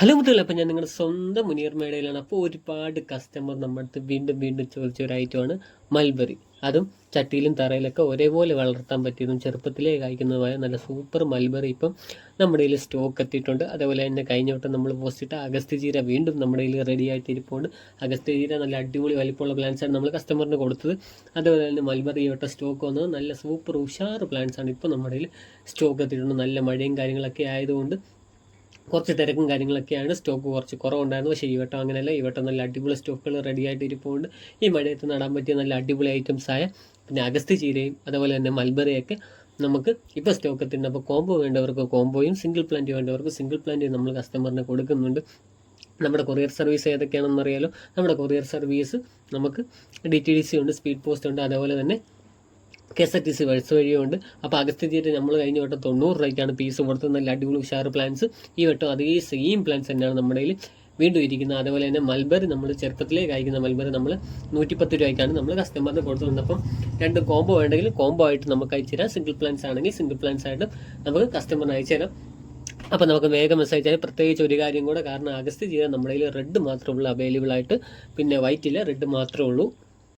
Hello മുത്തുകൾ അപ്പം ഞാൻ നിങ്ങളുടെ സ്വന്തം മുനിയർ മേടയിലാണ് അപ്പോൾ ഒരുപാട് കസ്റ്റമർ നമ്മുടെ അടുത്ത് വീണ്ടും വീണ്ടും ചോദിച്ച ഒരു ഐറ്റമാണ് മൽബറി. അതും ചട്ടിയിലും തറയിലൊക്കെ ഒരേപോലെ വളർത്താൻ പറ്റിയതും ചെറുപ്പത്തിലേ കായ്ക്കുന്നതുമായ നല്ല സൂപ്പർ മൽബറി ഇപ്പം നമ്മുടെ കയ്യിൽ സ്റ്റോക്ക് എത്തിയിട്ടുണ്ട്. അതേപോലെ തന്നെ കഴിഞ്ഞ വട്ടം നമ്മൾ പോസ്റ്റിട്ട് അഗസ്ത്യ ചീര വീണ്ടും നമ്മുടെ കയ്യിൽ റെഡി ആയിട്ട് ഇരിപ്പുണ്ട് ചീര നല്ല അടിപൊളി വലിപ്പമുള്ള പ്ലാന്റ്സ് ആണ് നമ്മൾ കസ്റ്റമറിന് കൊടുത്തത്. അതേപോലെ തന്നെ മൽബറി വട്ടം സ്റ്റോക്ക് വന്നത് നല്ല സൂപ്പർ ഉഷാർ പ്ലാന്റ്സ് ആണ് ഇപ്പോൾ നമ്മുടെ കയ്യിൽ സ്റ്റോക്ക് എത്തിയിട്ടുണ്ട്. നല്ല മഴയും കാര്യങ്ങളൊക്കെ ആയതുകൊണ്ട് കുറച്ച് തിരക്കും കാര്യങ്ങളൊക്കെയാണ്. സ്റ്റോക്ക് കുറച്ച് കുറവുണ്ടായിരുന്നു. പക്ഷേ ഈ വട്ടം അങ്ങനെയല്ല. ഈ വട്ടം നല്ല അടിപൊളി സ്റ്റോക്കുകൾ റെഡി ആയിട്ട് ഇരിപ്പുണ്ട് ഈ മഴയത്ത് നടാൻ പറ്റിയ നല്ല അടിപൊളി ഐറ്റംസ് ആയ പിന്നെ അഗസ്ത്യ ചീരയും അതുപോലെ തന്നെ മൽബറിയൊക്കെ നമുക്ക് ഇപ്പോൾ സ്റ്റോക്ക് എത്തിയിട്ടുണ്ട് അപ്പോൾ കോംബോ വേണ്ടവർക്ക് കോംബോയും സിംഗിൾ പ്ലാന്റ് വേണ്ടവർക്ക് സിംഗിൾ പ്ലാന്റ് നമ്മൾ കസ്റ്റമറിന് കൊടുക്കുന്നുണ്ട്. നമ്മുടെ കൊറിയർ സർവീസ് ഏതൊക്കെയാണെന്ന് അറിയാലോ നമ്മുടെ കൊറിയർ സർവീസ് നമുക്ക് ഡി ടി ഡി സി ഉണ്ട് സ്പീഡ് പോസ്റ്റ് ഉണ്ട് അതേപോലെ തന്നെ K S R T C bus വഴിയുണ്ട്. അപ്പോൾ അഗസ്ത്യജീറ്റ് നമ്മൾ കഴിഞ്ഞ വട്ടം തൊണ്ണൂറ് രൂപയ്ക്കാണ് പീസ് കൊടുത്തത്. നല്ല അടിപൊളി ഉഷാറ് പ്ലാൻസ് ഈ വട്ടം അതേ സെയിം പ്ലാൻസ് തന്നെയാണ് നമ്മുടെ കയ്യിൽ വീണ്ടും ഇരിക്കുന്നത്. അതേപോലെ തന്നെ മൽബറി നമ്മൾ ചെറുപ്പത്തിലേ കായ്ക്കുന്ന മൽബറി നമ്മൾ നൂറ്റിപ്പത്ത് രൂപയ്ക്കാണ് നമ്മൾ കസ്റ്റമറിന് കൊടുത്തിട്ടുണ്ട് അപ്പം രണ്ട് കോംബോ വേണ്ടെങ്കിൽ കോംബോ ആയിട്ട് നമുക്ക് അയച്ചു തരാം. സിംഗിൾ പ്ലാൻസ് ആണെങ്കിൽ സിംഗിൾ പ്ലാൻസ് ആയിട്ട് നമുക്ക് കസ്റ്റമറിന് അയച്ചു തരാം. അപ്പോൾ നമുക്ക് വേഗം മെസ്സേജ് ആയി. പ്രത്യേകിച്ച് ഒരു കാര്യം കൂടെ കാരണം അഗസ്റ്റ് ജീവിതം നമ്മുടെ കയ്യിൽ റെഡ് മാത്രമേ ഉള്ളൂ അവൈലബിൾ ആയിട്ട്. പിന്നെ വൈറ്റിൽ റെഡ് മാത്രമേ ഉള്ളൂ.